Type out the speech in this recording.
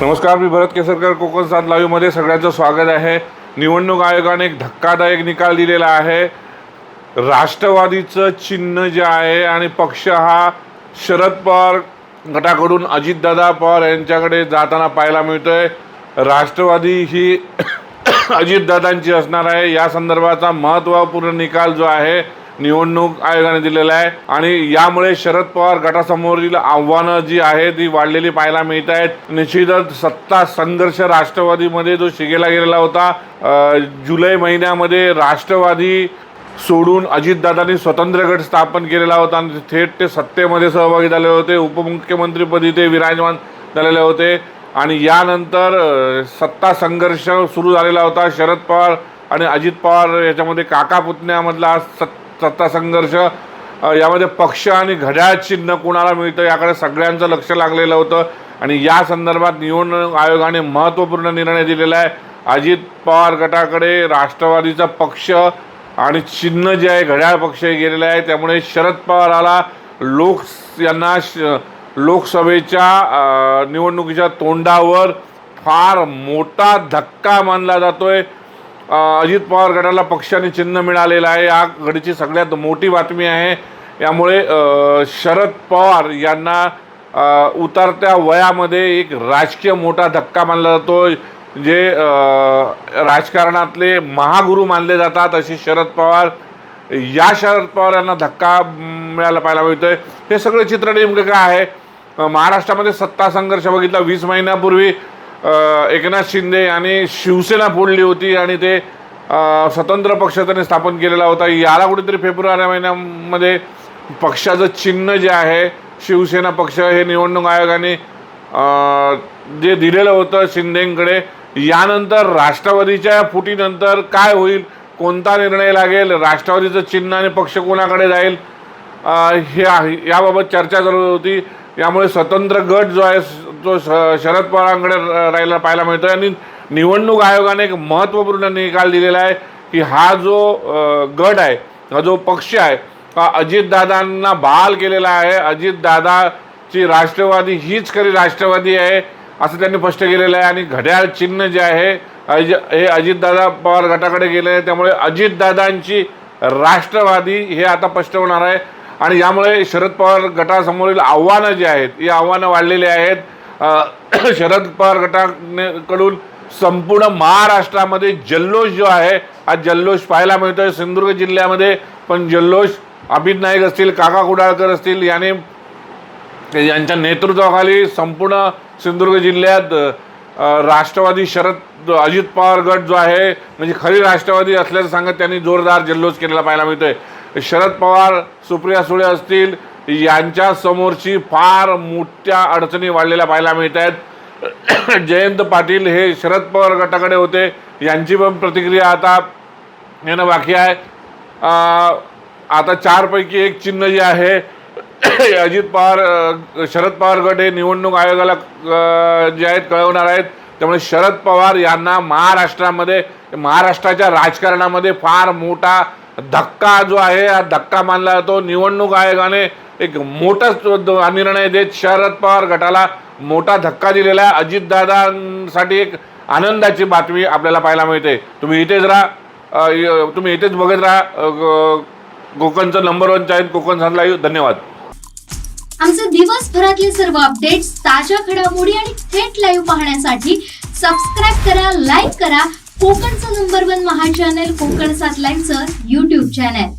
नमस्कार मी भरत केसरकर कोकण सात लाईव्हमध्ये सगळ्यांचं स्वागत आहे. निवडणूक आयोगाने एक धक्कादायक निकाल दिलेला आहे. राष्ट्रवादीचं चिन्ह जे आहे आणि पक्ष हा शरद पवार गटाकडून अजितदादा पवार यांच्याकडे जाताना पाहायला मिळतोय. राष्ट्रवादी ही अजितदादांची असणार आहे. या संदर्भाचा महत्त्वपूर्ण निकाल जो आहे निवडणूक आयोगाने दिलेला आहे. आणि यामुळे शरद पवार गटासमोरील आव्हानं जी आहेत ती वाढलेली पाहायला मिळत आहेत. निश्चितच सत्ता संघर्ष राष्ट्रवादीमध्ये जो शिगेला गेलेला होता जुलै महिन्यामध्ये राष्ट्रवादी सोडून अजितदादांनी स्वतंत्र गट स्थापन केलेला होता. आणि थेट ते सत्तेमध्ये सहभागी झाले होते. उपमुख्यमंत्रीपदी ते विराजमान झालेले होते. आणि यानंतर सत्ता संघर्ष सुरू झालेला होता. शरद पवार आणि अजित पवार याच्यामध्ये काका पुतण्यामधला सत् सत्ता संघर्ष यामध्ये पक्ष आणि घड्याळ चिन्ह कुणाला मिळतं याकडे सगळ्यांचं लक्ष लागलेलं होतं. आणि या संदर्भात निवडणूक आयोगाने महत्त्वपूर्ण निर्णय दिलेला आहे. अजित पवार गटाकडे राष्ट्रवादीचा पक्ष आणि चिन्ह जे आहे घड्याळ पक्ष हे गेलेलं आहे. त्यामुळे शरद पवाराला लोक यांना श लोकसभेच्या निवडणुकीच्या तोंडावर फार मोठा धक्का मानला जातोय. आहे अजित पवार गटाला पक्षाने चिन्ह मिळालेलं आहे. या घडीची सगळ्यात मोठी बातमी आहे. यामुळे शरद पवार यांना उतरत्या वयामध्ये एक राजकीय मोठा धक्का मानला जातो जे राजकारणातले महागुरू मानले जातात. असे शरद पवार या शरद पवार यांना धक्का मिळायला पाहायला मिळतोय. हे सगळं चित्र नेमकं काय आहे? महाराष्ट्रामध्ये सत्ता संघर्ष बघितला. वीस महिन्यापूर्वी एकनाथ शिंदे यांनी शिवसेना फोडली होती आणि ते स्वतंत्र पक्ष त्यांनी स्थापन केलेला होता. याला कुठेतरी फेब्रुवारी महिन्यामध्ये पक्षाचं चिन्ह जे आहे शिवसेना पक्ष हे निवडणूक आयोगाने जे दिलेलं होतं शिंदेकडे यानंतर राष्ट्रवादीच्या फुटीनंतर काय होईल कोणता निर्णय लागेल राष्ट्रवादीचं चिन्ह आणि पक्ष कोणाकडे जाईल हे याबाबत चर्चा चालू होती. यामुळे स्वतंत्र गट जो आहे तो श- शरद पवारांकडे राहिला पाहायला मिळतो आणि निवडणूक आयोगाने एक महत्त्वपूर्ण निकाल दिलेला आहे की हा जो गट आहे हा जो पक्ष आहे हा अजितदादांना बहाल केलेला आहे. अजितदादाची राष्ट्रवादी हीच खरी राष्ट्रवादी आहे असं त्यांनी स्पष्ट केलेलं आहे. आणि घड्याळ चिन्ह जे आहे अज हे अजितदादा पवार गटाकडे गेले आहे त्यामुळे अजितदादांची राष्ट्रवादी हे आता स्पष्ट होणार आहे. आणि यामुळे शरद पवार गटासमोरील आव्हानं जी आहेत ही आव्हानं वाढलेली आहेत. शरद पवार गटाकडून संपूर्ण महाराष्ट्रामध्ये जल्लोष जो आहे हा जल्लोष पाहायला मिळतोय. सिंधुदुर्ग जिल्ह्यामध्ये पण जल्लोष अमित नाईक असतील काका कुडाळकर असतील याने यांच्या नेतृत्वाखाली संपूर्ण सिंधुदुर्ग जिल्ह्यात राष्ट्रवादी शरद अजित पवार गट जो आहे म्हणजे खरी राष्ट्रवादी असल्याचं सांगत त्यांनी जोरदार जल्लोष केलेला पाहायला मिळतोय. शरद पवार सुप्रिया सुळे असतील यांच्या समोरची फार मोठ्या अडचणी वाढलेल्या पाहायला मिळत आहेत. जयंत पाटील हे शरद पवार गटाकडे होते. यांची पण प्रतिक्रिया आता येणं बाकी आहे. आता चारपैकी एक चिन्ह जे आहे अजित पवार शरद पवार गट हे निवडणूक आयोगाला जे आहेत कळवणार आहेत. त्यामुळे शरद पवार यांना महाराष्ट्रामध्ये महाराष्ट्राच्या राजकारणामध्ये फार मोठा धक्का जो आहे हा धक्का मानला जातो. निवडणूक आयोगाने एक मोठा निर्णय देत शरद पवार गटाला मोठा धक्का दिलेला आहे. अजितदादांसाठी एक आनंदाची बातमी आपल्याला पाहायला मिळते. तुम्ही इथेच राहा. तुम्ही इथेच बघत राहा. कोकणचं नंबर वन चॅनल कोकण सन लाईव्ह धन्यवाद. आमचे दिवसभरातले सर्व अपडेट्स ताज्या घडामोडी आणि थेट लाईव्ह पाहण्यासाठी सबस्क्राईब करा लाईक करा. कोकणचं नंबर वन महा चॅनल कोकण सात लाईव्हचं युट्यूब चॅनल